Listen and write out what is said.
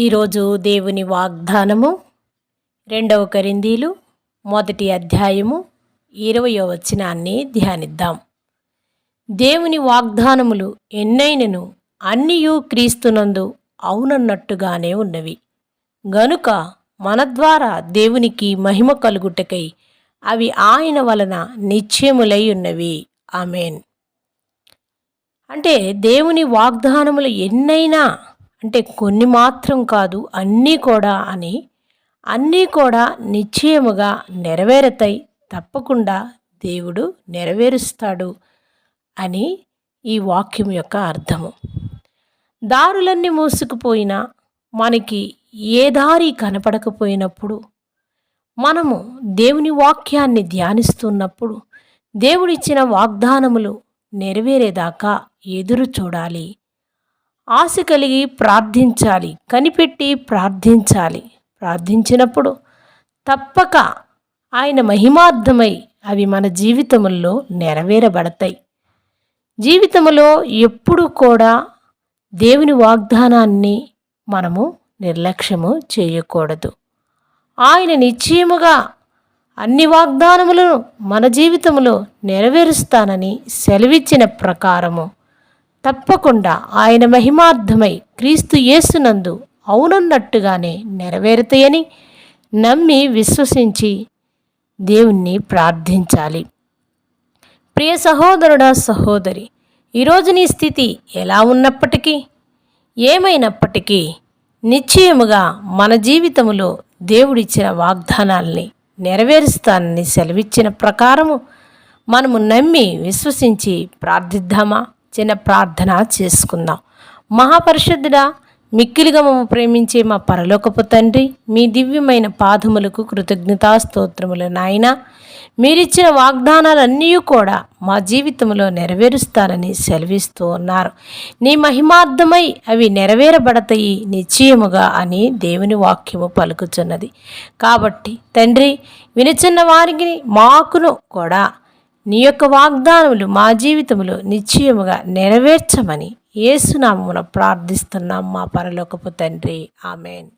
ఈరోజు దేవుని వాగ్దానము రెండవ కరిందీలు మొదటి అధ్యాయము ఇరవయో వచనాన్ని ధ్యానిద్దాం. దేవుని వాగ్దానములు ఎన్నైనను అన్నియూ క్రీస్తునందు అవునన్నట్టుగానే ఉన్నవి. గనుక మన ద్వారా దేవునికి మహిమ కలుగుటకై అవి ఆయన వలన నిశ్చయములై ఉన్నవి. ఆమెన్. అంటే దేవుని వాగ్దానములు ఎన్నైనా అంటే కొన్ని మాత్రం కాదు అన్నీ కూడా అని అన్నీ కూడా నిశ్చయముగా నెరవేరుతాయి. తప్పకుండా దేవుడు నెరవేరుస్తాడు అని ఈ వాక్యం యొక్క అర్థము. దారులన్నీ మూసుకుపోయినా మనకి ఏ దారి కనపడకపోయినప్పుడు మనము దేవుని వాక్యాన్ని ధ్యానిస్తున్నప్పుడు దేవుడిచ్చిన వాగ్దానములు నెరవేరేదాకా ఎదురు చూడాలి. ఆశ కలిగి ప్రార్థించాలి కనిపెట్టి ప్రార్థించాలి. ప్రార్థించినప్పుడు తప్పక ఆయన మహిమార్థమై అవి మన జీవితముల్లో నెరవేరబడతాయి. జీవితంలో ఎప్పుడు కూడా దేవుని వాగ్దానాన్ని మనము నిర్లక్ష్యము చేయకూడదు. ఆయన నిశ్చయముగా అన్ని వాగ్దానములను మన జీవితంలో నెరవేరుస్తానని సెలవిచ్చిన ప్రకారము తప్పకుండా ఆయన మహిమార్థమై క్రీస్తు యేసునందు అవునన్నట్టుగానే నెరవేరుతాయని నమ్మి విశ్వసించి దేవుణ్ణి ప్రార్థించాలి. ప్రియ సహోదరుడా సహోదరి ఈరోజు నీ స్థితి ఎలా ఉన్నప్పటికీ ఏమైనప్పటికీ నిశ్చయముగా మన జీవితంలో దేవుడిచ్చిన వాగ్దానాల్ని నెరవేరుస్తానని సెలవిచ్చిన ప్రకారము మనము నమ్మి విశ్వసించి ప్రార్థిద్దామా? చిన్న ప్రార్థన చేసుకుందాం. మహాపరిశుద్ధుడా మిక్కిలిగా మమ్మ ప్రేమించే మా పరలోకపు తండ్రి మీ దివ్యమైన పాదములకు కృతజ్ఞతా స్తోత్రములు నాయన. మీరిచ్చిన వాగ్దానాలన్నీ కూడా మా జీవితంలో నెరవేరుస్తారని సెలవిస్తూ ఉన్నారు. నీ మహిమార్థమై అవి నెరవేరబడతాయి నిశ్చయముగా అని దేవుని వాక్యము పలుకుచున్నది. కాబట్టి తండ్రి వినిచున్న వారికి మాకును కూడా నీ యొక్క వాగ్దానములు మా జీవితంలో నిశ్చయముగా నెరవేర్చమని ఏసునామమున ప్రార్థిస్తున్నాం మా పరలోకపు తండ్రి. ఆమెన్.